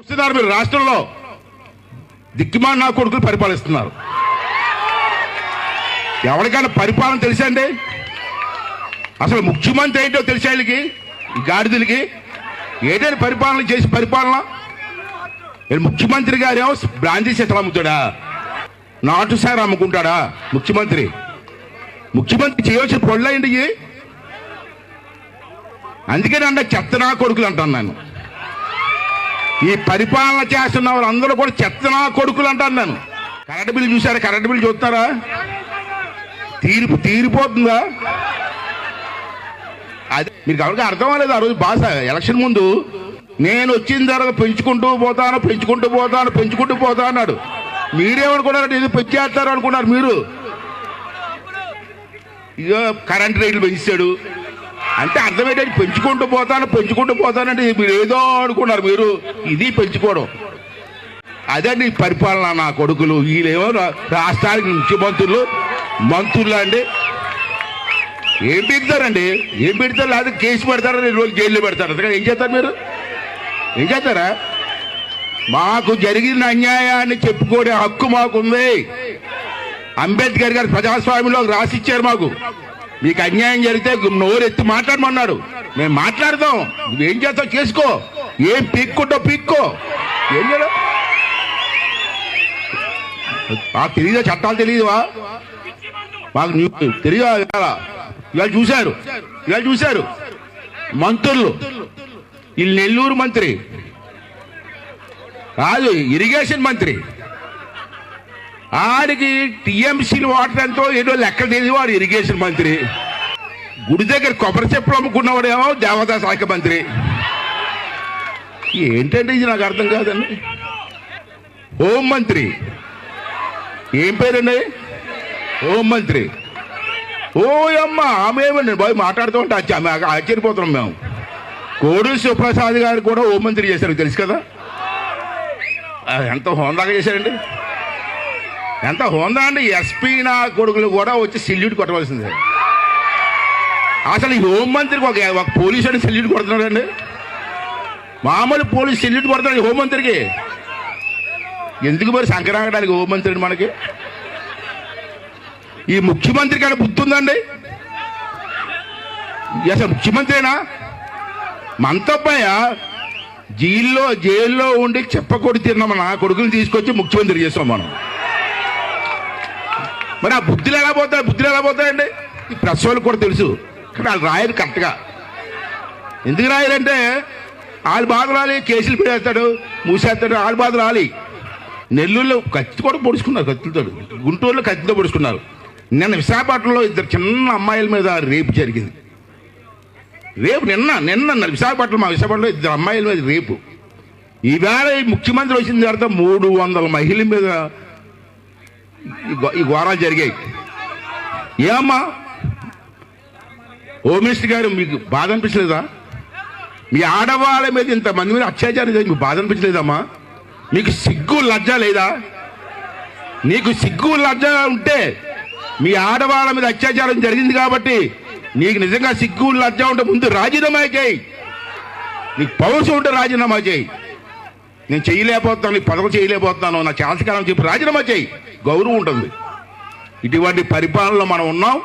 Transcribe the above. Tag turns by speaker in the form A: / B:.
A: వస్తున్నారు మీరు రాష్ట్రంలో. దిక్కుమాన నా కొడుకులు పరిపాలిస్తున్నారు. ఎవరికైనా పరిపాలన తెలుసండి అసలు ముఖ్యమంత్రి ఏంటో తెలిసే వీళ్ళకి? ఈ గాడిదలకి? ఏదైనా పరిపాలన చేసి పరిపాలన? నేను ముఖ్యమంత్రి గారేమో బ్రాందీ చెట్లు అమ్ముతాడా? నాటు సార్ అమ్ముకుంటాడా ముఖ్యమంత్రి? ముఖ్యమంత్రి చేయవలసిన పనులేంటి అందుకే అందుకని చెత్త నా కొడుకులు అంటాను నేను ఈ పరిపాలన చేస్తున్న వాళ్ళందరూ కూడా చెత్తనా కొడుకులు అంటాను నేను. కరెంట్ బిల్లు చూసారా కరెంట్ బిల్లు చూస్తారా? తీరి తీరిపోతుందా? అది మీకు ఎవరికి అర్థం అవ్వలేదు ఆ రోజు భాష ఎలక్షన్ ముందు నేను వచ్చిన తర్వాత పెంచుకుంటూ పోతాను పెంచుకుంటూ పోతాను పెంచుకుంటూ పోతా అన్నాడు. మీరేమనుకున్నారంటే ఇది పెంచేస్తారు అనుకున్నారు మీరు. ఇదో కరెంట్ రేట్లు పెంచాడు అంటే అర్థం ఏంటంటే పెంచుకుంటూ పోతాను పెంచుకుంటూ పోతానంటే మీరు ఏదో అనుకున్నారు. మీరు ఇది పెంచుకోవడం. అదే నీ పరిపాలన నా కొడుకులు వీళ్ళేమో రాష్ట్రానికి ముఖ్యమంత్రులు మంత్రులు. అండి? ఏం పెడతారండి? ఏం పెడతారు? లేదా కేసు పెడతారా? రెండు రోజులు జైల్లో పెడతారు? అందుకని ఏం చేస్తారు మీరు? ఏం చేస్తారా? మాకు జరిగిన అన్యాయాన్ని చెప్పుకోడే హక్కు మాకుంది. అంబేద్కర్ గారు ప్రజాస్వామ్యంలో రాసిచ్చారు మాకు. మీకు అన్యాయం జరిగితే నోరెత్తి మాట్లాడమన్నాడు. మేము మాట్లాడదాం. నువ్వేం చేస్తావు చేసుకో. ఏం పీక్కుంటావు పీక్కో. ఏం చేయడం మాకు చట్టాలు తెలియదువా మాకు తెలియదా ఇవాళ చూశారు. ఇవాళ చూశారు. మంత్రులు. వీళ్ళు నెల్లూరు మంత్రి. కాదు ఇరిగేషన్ మంత్రి. ఆడికి టీఎంసీలు వాటర్ ఎంతో ఏదో లెక్క తెలియదు వాడు ఇరిగేషన్ మంత్రి. గుడి దగ్గర కొబ్బరి చెప్పులు అమ్ముకున్నవాడేమో దేవతా శాఖ మంత్రి. ఏంటంటే ఇది నాకు అర్థం కాదండి? హోం మంత్రి. ఏం పేరండి? హోం మంత్రి. ఓ అమ్మ ఆమె ఏమండి? బాయ్ మాట్లాడుతూ ఉంటే ఆమె ఆశ్చర్యపోతున్నాం మేము. కోడూరు శివప్రసాద్ గారు కూడా హోం మంత్రి చేశారు తెలుసు కదా? ఎంత హోందాగా చేశారండి? ఎంత హోందా అండి? ఎస్పీ నా కొడుకులు కూడా వచ్చి సెల్యూట్ కొట్టవలసిందే. అసలు ఈ హోం మంత్రికి ఒక ఒక పోలీసు అని సెల్యూట్ కొడుతున్నాడండి? మామూలు పోలీస్ సెల్యూట్ కొడుతున్నాడు హోంమంత్రికి. ఎందుకు మరి సంక్రాంతానికి హోంమంత్రి అండి మనకి? ఈ ముఖ్యమంత్రికి అని బుద్ధి ఉందండి? అసలు ముఖ్యమంత్రినా? మంతప్పయ్య జైల్లో జైల్లో ఉండి చెప్పకొడి తిన్నాం మన కొడుకుని తీసుకొచ్చి ముఖ్యమంత్రి చేస్తాం మనం. మరి ఆ బుద్ధులు ఎలా పోతాయి బుద్ధులు ఎలా పోతాయండి ఈ ప్రెస్ వాళ్ళకి కూడా తెలుసు. కానీ వాళ్ళు రాయరు కరెక్ట్గా. ఎందుకు రాయరంటే వాళ్ళు బాధ రాలి కేసులు పెడతాడు మూసేస్తాడు వాళ్ళు బాధ రాలి. నెల్లూరులో కత్తి కూడా పొడుచుకున్నారు కత్తితో గుంటూరులో కత్తితో పొడుచుకున్నారు. నిన్న విశాఖపట్నంలో ఇద్దరు చిన్న అమ్మాయిల మీద రేపు జరిగింది. రేపు నిన్న నిన్న విశాఖపట్నం మా విశాఖపట్నంలో ఇద్దరు అమ్మాయిల మీద రేపు. ఈవేళ ఈ ముఖ్యమంత్రి వచ్చిన తర్వాత మూడు వందల మహిళల మీద ఈ ఈ ఘోరాలు జరిగాయి. ఏమ్మా హోమ్ మినిస్టర్ గారు మీకు బాధ అనిపించలేదా? మీ ఆడవాళ్ళ మీద ఇంతమంది మీద అత్యాచారం మీకు బాధ అనిపించలేదమ్మా? మీకు సిగ్గు లజ్జ లేదా? నీకు సిగ్గు లజ్జ ఉంటే మీ ఆడవాళ్ళ మీద అత్యాచారం జరిగింది కాబట్టి నీకు నిజంగా సిగ్గు లజ్జ ఉంటే ముందు రాజీనామా చేయి. నీకు పౌరుషం ఉంటే రాజీనామా చేయి. నేను చేయలేకపోతాను నీ పదవి చేయలేకపోతున్నాను నా చేతకాలం చెప్పి రాజీనామా చేయి. గౌరవం ఉంటుంది. ఇటువంటి పరిపాలనలో మనం ఉన్నాం.